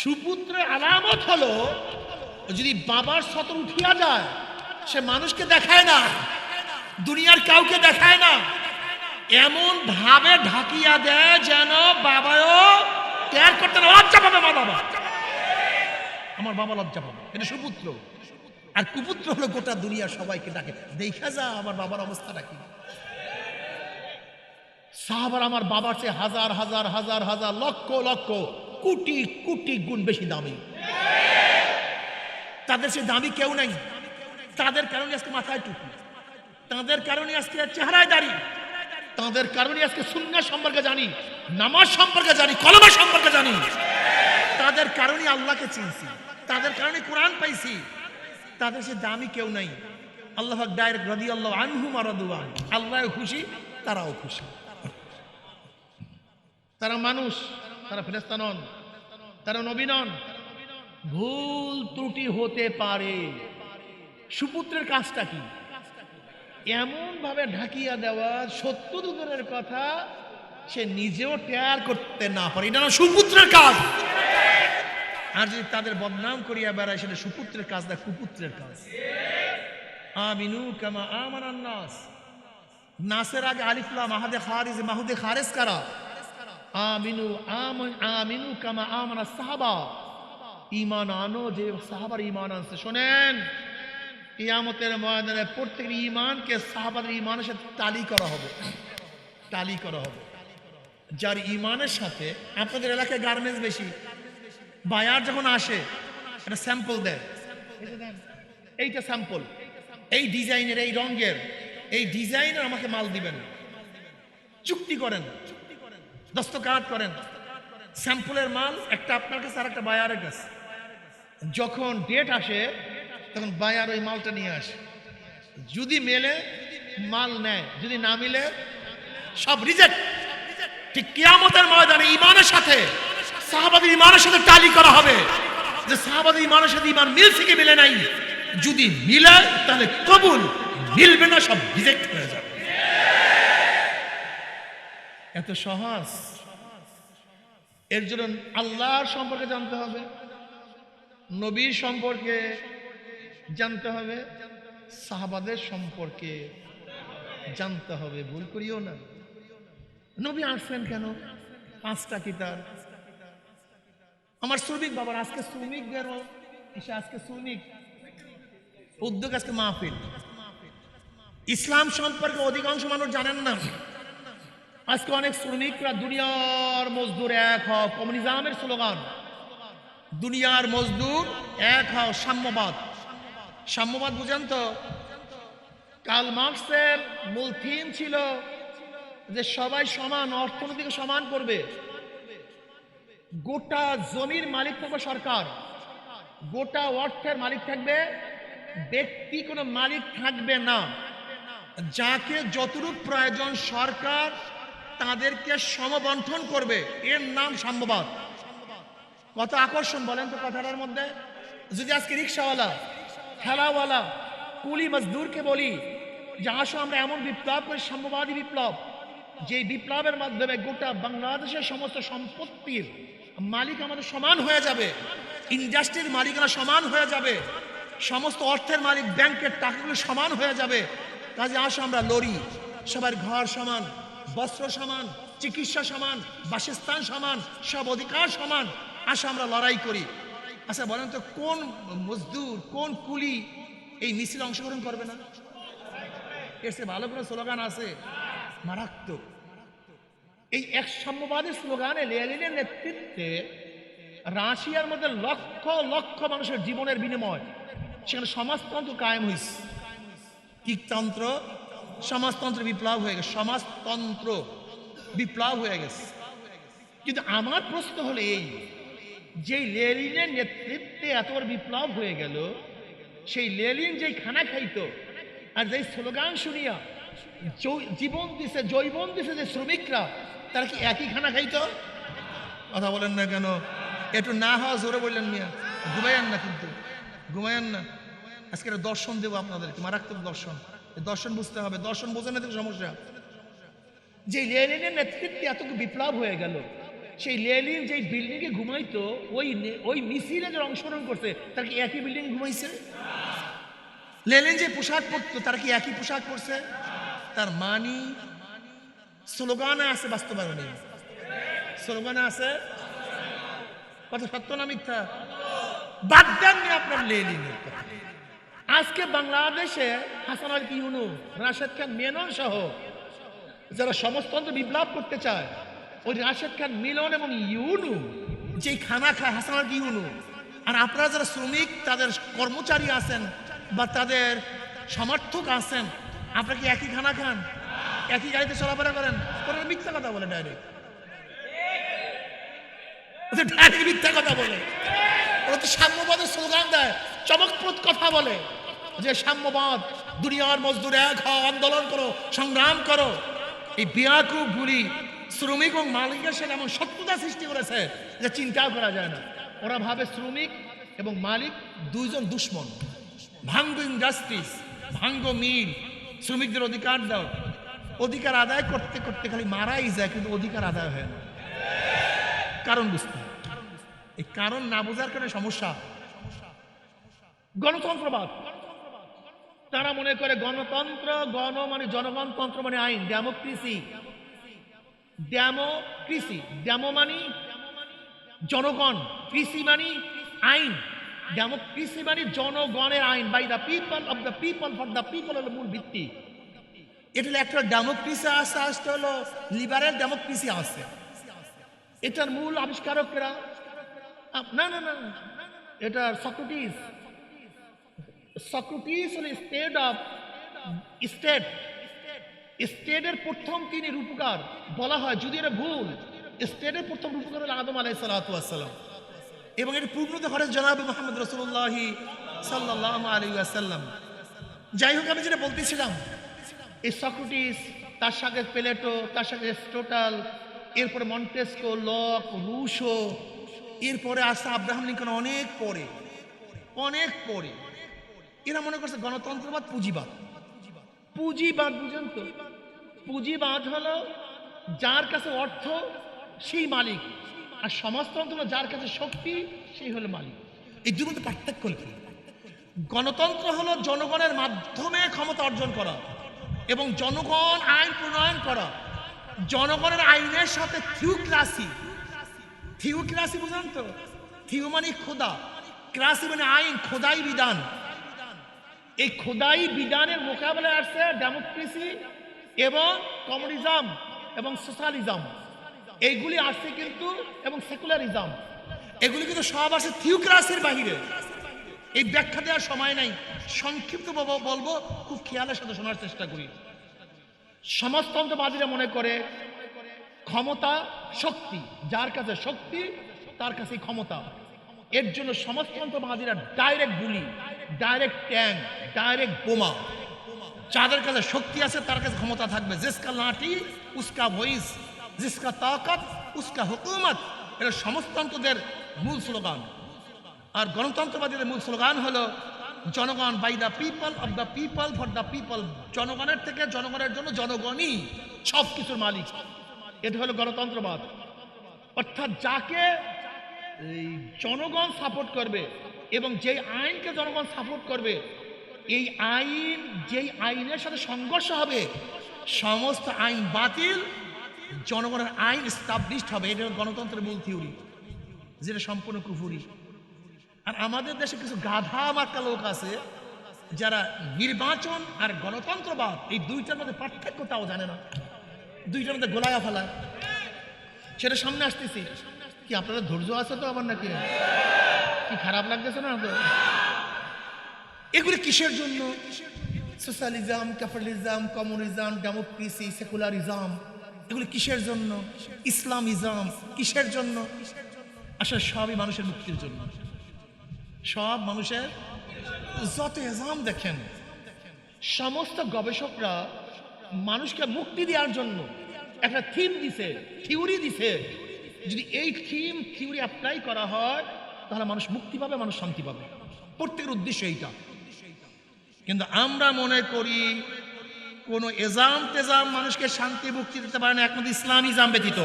সুপুত্রের আলামত হলো যদি বাবার সতর উঠিয়া যায়, সে মানুষকে দেখায় না, দুনিয়ার কাউকে দেখায় না। এমন ভাবে ঢাকিয়া দেয় যেন বাবাও কেয়ার করতে লজ্জা পাবে মা বাবা। আমার বাবা লজ্জা পাবে, এটা সুপুত্র। আর কুপুত্র হলো গোটা দুনিয়া সবাইকে ডাকে, দেখা যা আমার বাবার অবস্থাটা কি? সাহাবার আমার বাবার চেয়ে হাজার হাজার হাজার হাজার, লক্ষ লক্ষ কোটি কোটি গুণ বেশি দামি। তাদের সে দামি কেউ নাই। তাদের কারণে আজকে মাথায় টুপি। তাদের কারণে আজকে চেহারায় দাঁড়ি। তাদের কারণে আজকে শূন্য সম্পর্কে জানি, নামাজ সম্পর্কে জানি, কলমা সম্পর্কে জানি। তাদের কারণে আল্লাহকে চিনছি। তাদের কারণে কোরআন পাইছি। তাদের সে দামি কেউ নাই। আল্লাহ ডাইরেক্ট রাদি আল্লাহ আনহু। মারাদুয়ান আল্লাহ খুশি, তারাও খুশি। তারা মানুষ। তারা ফেরেস্তা নন, তারা নবী নন। ভুল ত্রুটি হতে পারে। সুপুত্রের কাজটা কি? এমন ভাবে ঢাকিয়া দেওয়া সত্য দূরের কথা সে নিজেও টেয়ার করতে না পারে। এটা না সুপুত্রের কাজ। আর যদি তাদের বদনাম করিয়া বেড়ায়, সেটা সুপুত্রের কাজ না, কুপুত্রের কাজ। আমিনু কামা নাস। নাসের আগে আলিফলা মাহাদে খারিজ, মাহুদে খারেজ কারা? আমিনু আম- আমিনু কামা আমানা সাহাবা। ইমান আনো, যে সাহাবার ইমান আনছে। শোনেন ইয়ামতের ময়দানে প্রত্যেক ইমানকে সাহাবাদের ইমানের সাথে টালি করা হবে। টালি করা হবে। যার ইমানের সাথে আপনাদের এলাকায় গার্মেন্টস বেশি। বায়ার যখন আসে একটা স্যাম্পল দেয়। এইটা স্যাম্পল এই ডিজাইনের এই রঙের, এই ডিজাইনের আমাকে মাল দিবেন। চুক্তি করেন। দস্তকাত করেন। স্যাম্পলের মাল, একটা আপনার কাছে আর একটা বায়ারের কাছে। যখন ডেট আসে, তখন বায়ার ওই মালটা নিয়ে আসে। যদি মেলে, মাল নেয়। যদি না মিলে, সব রিজেক্ট ঠিক কিয়ামতের ময়দানে ইমানের সাথে, সাহাবাদের ইমানের সাথে টালি করা হবে। যে সাহাবাদের ইমানের সাথে ইমান মিল থেকে মিলে নাই। যদি মিলে, তাহলে কবুল। মিলবে না, সব রিজেক্ট হয়ে যাবে। এত সহজ। এর জন্য আল্লাহর সম্পর্কে জানতে হবে, নবীর সম্পর্কে জানতে হবে, সাহাবাদের সম্পর্কে জানতে হবে, ভুল করিও না। নবী আসছেন কেন? পাঁচটা কিতাব। আমার শ্রমিক বাবার আজকে শ্রমিকদেরও এসে আজকে শ্রমিক। উদ্যোগ আজকে মাহফিল। ইসলাম সম্পর্কে অধিকাংশ মানুষ জানেন না। আজকে অনেক শ্রমিকরা দুনিয়ার মজদুর এক হও, কমিউনিজমের স্লোগান। দুনিয়ার মজদুর এক হও, সাম্যবাদ। সাম্যবাদ বুঝেন তো? কাল মার্কসের মূল থিম ছিল যে সবাই সমান, অর্থনীতিকে সমান করবে। গোটা জমির মালিক থাকবে সরকার। গোটা অর্থের মালিক থাকবে, ব্যক্তি কোনো মালিক থাকবে না। যাকে যতটুক প্রয়োজন সরকার তাদেরকে সমবন্টন করবে। এর নাম সাম্যবাদ। কত আকর্ষণ বলেন তো কথাটার মধ্যে? যদি আজকে রিক্সাওয়ালা, ঠেলাওয়ালা, কুলি মজদুরকে বলি যে, আসো, আমরা এমন বিপ্লব করি, সাম্যবাদী বিপ্লব যে বিপ্লবের মাধ্যমে গোটা বাংলাদেশের সমস্ত সম্পত্তির মালিক আমাদের সমান হয়ে যাবে, ইন্ডাস্ট্রির মালিকানা সমান হয়ে যাবে, সমস্ত অর্থের মালিক, ব্যাংকের টাকাগুলো সমান হয়ে যাবে। কাজে আসো, আমরা লড়ি, সবার ঘর সমান। বস্ত্র সমান, চিকিৎসা সমান, বাসস্থান সমান, সব অধিকার সমান, আসো আমরা লড়াই করি। আচ্ছা বলেন তো, কোন মজদুর, কোন কুলি এই মিছিলে অংশগ্রহণ করবে না? এর চেয়ে ভালো কোনো স্লোগান আছে? মারাত্মক। এই এক সাম্যবাদী স্লোগানে লেলিনের নেতৃত্বে রাশিয়ার মধ্যে লক্ষ লক্ষ মানুষের জীবনের বিনিময়। সেখানে সমাজতন্ত্র কায়েম হয়েছে কিকতন্ত্র সমাজতন্ত্র বিপ্লব হয়ে গেছে, সমাজতন্ত্র বিপ্লব হয়ে গেছে। কিন্তু আমার প্রশ্ন হলো এই যে লেলিনের নেতৃত্বে এত বড় বিপ্লব হয়ে গেল, সেই লেলিন যেই খানা খাইতো আর যেই স্লোগান শুনিয়া জীবন দিছে, জৈবন দিছে যে শ্রমিকরা, তারা কি একই খানা খাইতো? কথা বলেন না কেন? একটু না হওয়া জোরে বললেন মিয়া। ঘুমাইয়ান না কিন্তু, ঘুমাইয়ান না। আজকে দর্শন দেবো আপনাদেরকে, মারাত্মক দর্শন। দর্শন বুঝতে হবে, দর্শন বোঝানো থেকে সমস্যা। যে লেনিনের নেতৃত্বে এত বিপ্লব হয়ে গেল, সেই লেলিন যেই বিল্ডিংয়ে ঘুমাইতো, ওই ওই মিছিলে যে অংশগ্রহণ করছে, তার কি একই বিল্ডিং ঘুমাইছে? লেলিন যে পোশাক পরতো, তার কি একই পোশাক পরছে? তার মানি স্লোগানে আছে বাস্তবায়নে। স্লোগানে আছে? কথা সত্য না মিথ্যা? বাদ দেননি আপনার লেলিনের কথা। আজকে বাংলাদেশে হাসান আল ইউনু রাশেদ খান মেনন সহ যারা সমস্তন্ত্র বিপ্লব করতে চায়, ওই রাশেদ খান মিলন এবং ইউনু যে খানা খায় হাসান আল ইউনু আর আপনারা যারা শ্রমিক, তাদের কর্মচারী আছেন বা তাদের সমর্থক আছেন, আপনারা কি একই খানা খান? একই গাড়িতে চলাফেরা করেন? ওরা মিথ্যা কথা বলে ডাইরেক্ট ডাইরেক্ট মিথ্যা কথা বলে। ওরা তো সাম্যবাদের স্লোগান দেয়, চমকপ্রদ কথা বলে। যে সাম্যবাদ, দুনিয়ার মজদুর এক হও, আন্দোলন করো, সংগ্রাম করো। এই বিয়াকুবগুলি শ্রমিক এবং মালিকের সাথে এমন শত্রুতা সৃষ্টি করেছে যে চিন্তাও করা যায় না। ওরা ভাবে শ্রমিক এবং মালিক দুইজন দুশ্মন। ভাঙ্গ ইন্ডাস্ট্রিজ ভাঙ্গ মিল, শ্রমিকদের অধিকার দাও। অধিকার আদায় করতে করতে খালি মারাই যায়, কিন্তু অধিকার আদায় হয় না। কারণ বুঝতে এই কারণ না বোঝার কারণে সমস্যা। গণতন্ত্রবাদ। তারা মনে করে গণতন্ত্র গণ মানে জনগণতন্ত্র মানে আইন ডেমোক্রেসি ডেমোক্রেসি ডেমো মানি জনগণ কৃষি মানি আইন ডেমোক্রেসি মানে জনগণের আইন by the people of the people for the people হলো মূল ভিত্তি এটা একটা ডেমোক্রেসি আসতে আসতে হলো লিবারেল ডেমোক্রেসি আসছে এটার মূল আবিষ্কারকরা না না না এটা সক্রেটিস সক্রেটিস হলো স্টেট অফ স্টেট স্টেটের প্রথম তিনি রূপকার, বলা হয় যদি এটা ভুল। স্টেটের প্রথম রূপকার হলো আদম আলাই সালাতাম এবং এর পূর্ণতা ঘটে জনাব মোহাম্মদ রসুল্লাহি সাল্লাহ আলী আসাল্লাম যাই হোক, আমি যেটা বলতেছিলাম, এই সক্রেটিস তার সাথে প্লেটো তার সাথে স্টোটাল এরপরে মন্টেস্কো লক রুশো এরপরে আসে আব্রাহাম লিঙ্কন অনেক পরে অনেক পরে। এরা মনে করছে গণতন্ত্রবাদ পুঁজিবাদ। পুঁজিবাদ বুঝেন তো। পুঁজিবাদ হলো যার কাছে অর্থ সেই মালিক। আর সমাজতন্ত্র হলো যার কাছে শক্তি সেই হলো মালিক। এই দুই মধ্যে পার্থক্য হলো কি? গণতন্ত্র হলো জনগণের মাধ্যমে ক্ষমতা অর্জন করা এবং জনগণ আইন প্রণয়ন করা। জনগণের আইনের সাথে থিওক্রাসি থিওক্রাসি বুঝলেন তো? থিও মানে খোদা। ক্রাসি মানে আইন খোদাই বিধান। এই খোদাই বিধানের মোকাবেলায় আসছে ডেমোক্রেসি এবং কমিউনিজম এবং সোশ্যালিজম এইগুলি আসছে কিন্তু এবং সেকুলারিজম এগুলি কিন্তু সব আসে থিওক্রাসির বাহিরে। এই ব্যাখ্যা দেওয়ার সময় নাই। সংক্ষিপ্ত বলবো- বলব, খুব খেয়ালের সাথে শোনার চেষ্টা করি। সমাজতন্ত্রবাদীরা মনে করে ক্ষমতা শক্তি, যার কাছে শক্তি, তার কাছে ক্ষমতা। এর জন্য সমাজতন্ত্রবাদীরা ডাইরেক্ট গুলি ডাইরেক্ট ট্যাঙ্ক ডাইরেক্ট বোমা। যাদের কাছে শক্তি আছে, তার কাছে ক্ষমতা থাকবে। জিসকা লাঠি, উস্কা ভয়েস জিসকা তাকত, উস্কা হুকুমত এটা সমাজতন্ত্রদের মূল স্লোগান। আর গণতন্ত্রবাদীদের মূল স্লোগান হলো, জনগণ by the people of the people for the people জনগণের থেকে জনগণের জন্য জনগণই সব কিছুর মালিক। এটা হলো গণতন্ত্রবাদ। অর্থাৎ যাকে এই জনগণ সাপোর্ট করবে এবং যেই আইনকে জনগণ সাপোর্ট করবে, এই আইন, যেই আইনের সাথে সংঘর্ষ হবে, সমস্ত আইন বাতিল, জনগণের আইন স্টাবলিশড হবে। এটা গণতন্ত্রের মূল থিওরি যেটা সম্পূর্ণ কুফুরি। আর আমাদের দেশে কিছু গাধা মার্কা লোক আছে, যারা নির্বাচন আর গণতন্ত্রবাদ, এই দুইটার মধ্যে পার্থক্য তাও জানে না। দুইটার মধ্যে গোলায়া ফেলায়। সেটা সামনে আসতেছি। কি, আপনাদের ধৈর্য আছে তো আবার নাকি? কি খারাপ লাগতেছে না এগুলি কিসের জন্য? Socialism, capitalism, communism, democracy, secularism, এগুলি কিসের জন্য? ইসলামিজম, কিসের জন্য? আসলে সবই মানুষের মুক্তির জন্য। সব মানুষের যত এজাম দেখেন, সমস্ত গবেষকরা মানুষকে মুক্তি দেওয়ার জন্য একটা থিম দিছে থিওরি দিছে। যদি এই থিম থিওরি অ্যাপ্লাই করা হয়, তাহলে মানুষ মুক্তি পাবে, মানুষ শান্তি পাবে। প্রত্যেকের উদ্দেশ্য এইটা। কিন্তু আমরা মনে করি, কোন এজাম তেজাম মানুষকে শান্তি মুক্তি দিতে পারে না, একমাত্র ইসলামিজাম ব্যতীত।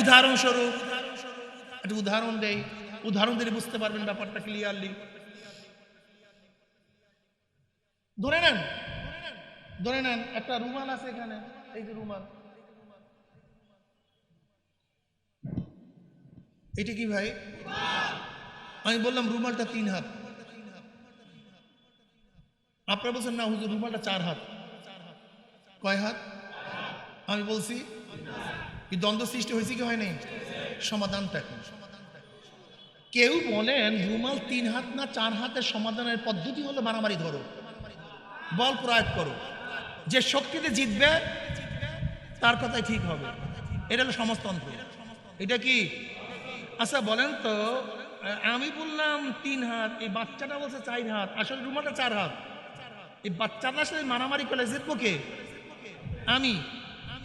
উদাহরণস্বরূপ, একটা উদাহরণ দেই। উদাহরণ দিলে বুঝতে পারবেন ব্যাপারটা ক্লিয়ারলি ধরে নেন ধরে নেন, একটা রুমাল আছে এখানে, এই যে রুমাল। এটা কি ভাই? আমি বললাম রুমালটা তিন হাত। আপনারা বলছেন, না, হুজুর, রুমালটা চার হাত। কয় হাত? আমি বলছি, কি দ্বন্দ্ব সৃষ্টি হয়েছে কি হয়নি? সমাধানটা কি? কেউ বলেন, রুমাল তিন হাত না চার হাতের সমাধানের পদ্ধতি হলো মারামারি ধরো। বল প্রয়োগ করো। যে শক্তিতে জিতবে, তার কথাই ঠিক হবে। এটা হলো সমাজতন্ত্র। এটা কি? আচ্ছা বলেন তো আমি বললাম তিন হাত, এই বাচ্চাটা বলছে চার হাত, আসলে রুমালটা চার হাত। এই বাচ্চাটার সাথে মারামারি করলে জিতবো কে? আমি।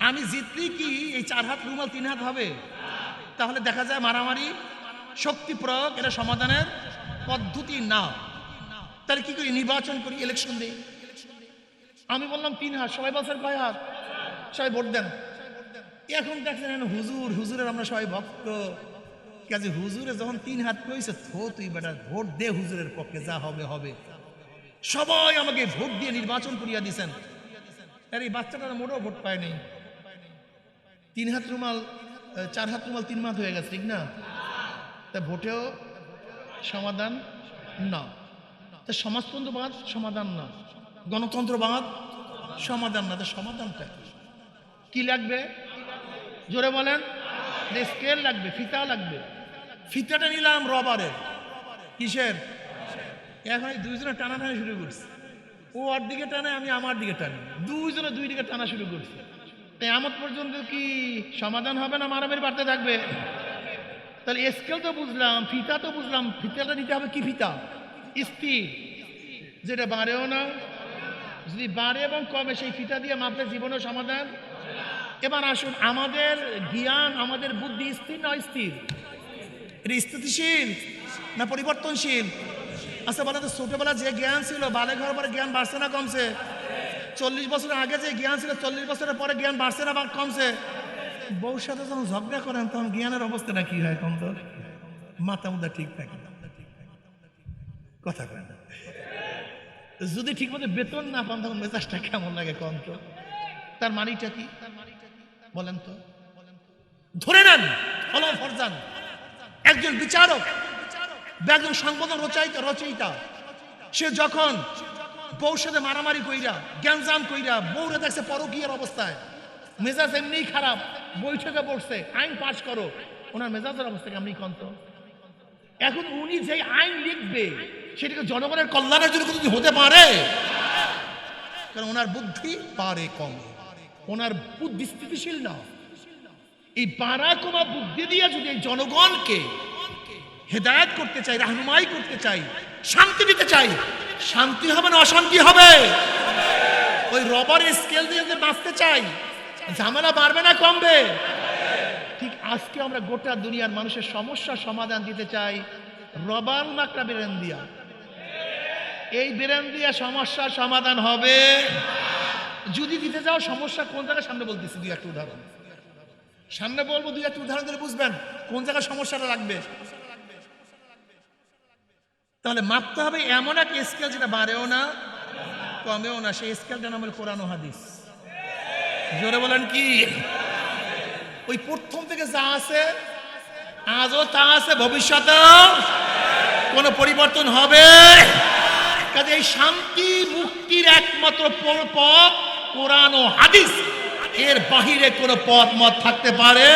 আমি জিতলেই কি এই চার হাত রুমাল তিন হাত হবে? তাহলে দেখা যায় মারামারি শক্তি প্রয়োগ এটা সমাধানের পদ্ধতি না। তাহলে কি করি? নির্বাচন করি ইলেকশন দিই। আমি বললাম তিন হাত, সবাই বলছেন কয় হাত? সবাই ভোট দেন। এখন দেখছেন, হুজুর, হুজুরের আমরা সবাই ভক্ত। কাজে হুজুরে যখন তিন হাত কইছে, থো, তুই বেটা, ভোট দে হুজুরের পক্ষে, যা হবে হবে। সবাই আমাকে ভোট দিয়ে নির্বাচন করিয়া দিছেন। আর, এই বাচ্চাটার মোটেও ভোট পায় নাই। তিন হাত রুমাল চার হাত রুমাল তিন হাত হয়ে গেছে, ঠিক না? তা ভোটেও সমাধান না। তা সমাজতন্ত্রবাদ সমাধান না। গণতন্ত্রবাদ সমাধান না। তা সমাধানটা কি? লাগবে? জোরে বলেন। স্কেল লাগবে? ফিতা লাগবে? ফিতাটা নিলাম রবারের। কিসের? এখন এই দুইজনে টানাটানি শুরু করছে। ও ওর দিকে টানে, আমি আমার দিকে টানি। দুইজনে দুই দিকে টানা শুরু করছে। আমার পর্যন্ত কি সমাধান হবে না মারামারি বাড়তে থাকবে? তাহলে স্কেল তো বুঝলাম, ফিতা তো বুঝলাম ফিতাটা নিতে হবে কি ফিতা? স্থির যেটা বাড়েও না, যদি বাড়ে এবং কমে, সেই ফিতা দিয়ে মাপলে জীবনের সমাধান? এবার আসুন, আমাদের জ্ঞান, আমাদের বুদ্ধি, স্থির না স্থির এটা স্থিতিশীল না পরিবর্তনশীল? আচ্ছা বলে তো, ছোটবেলা যে জ্ঞান ছিল বালে ঘর পরে জ্ঞান বাড়ছে না কমছে? চল্লিশ বছরের আগে যে জ্ঞান ছিল, চল্লিশ বছরের পরে জ্ঞান বাড়ছে না বা কমছে? বউর সাথে যখন ঝগড়া করেন, তখন জ্ঞানের অবস্থাটা কি হয় কম মাথা মুদা ঠিক থাকে কথা কয় না। যদি ঠিক মতো বেতন না পান, তখন মেজাজটা কেমন লাগে কম তো? তার মানিটা কি? বলেন তো। ধরে নেন ফরজান। একজন বিচারক একজন সংবাদক রচয়িতা রচয়িতা। সে যখন বউর সাথে মারামারি কইরা জ্ঞানজাম কইরা বউরে দেখছে পরকীয়ার অবস্থায়, মেজাজ এমনি খারাপ, বৈঠকে বসছে, আইন পাশ করো, ওনার মেজাজের অবস্থা কেমনি কন্ত? এখন উনি যে আইন লিখবে, সেটাকে জনগণের কল্যাণের জন্য কিন্তু হতে পারে। কারণ ওনার বুদ্ধি পারে কম। ওনার বুদ্ধি স্থিতিশীল না। এই বাড়া কমা বুদ্ধি দিয়ে যদি জনগণকে হেদায়ত করতে চাই, রাহনুমাই করতে চাই, শান্তি দিতে চাই, শান্তি হবে না অশান্তি হবে? ওই রবারের স্কেল দিয়ে যে বাঁচতে চাই, ঝামেলা বাড়বে না কমবে? ঠিক আজকে আমরা গোটা দুনিয়ার মানুষের সমস্যার সমাধান দিতে চাই রবার মাকড়া বেরেন দিয়া। এই বেরেন দিয়া সমস্যার সমাধান হবে। যদি দিতে যাও, সমস্যা কোন জায়গায়? সামনে বলতেছি, দুই একটা উদাহরণ। সামনে বলব দুই একটা উদাহরণ দিলে বুঝবেন কোন জায়গায় সমস্যাটা লাগবে। তাহলে মাপতে হবে এমন এক স্কেল যেটা বাড়েও না, কমেও না, সেই স্কেলটা নাম হলো কোরআন হাদিস। জোরে বলেন কি? ওই প্রথম থেকে যা আছে, আজও তা আছে, ভবিষ্যতেও কোনো পরিবর্তন হবে। কাজে এই শান্তি মুক্তির একমাত্র পথ কোরআন ও হাদিস। এর বাহিরে কোনো পথ মত থাকতে পারে?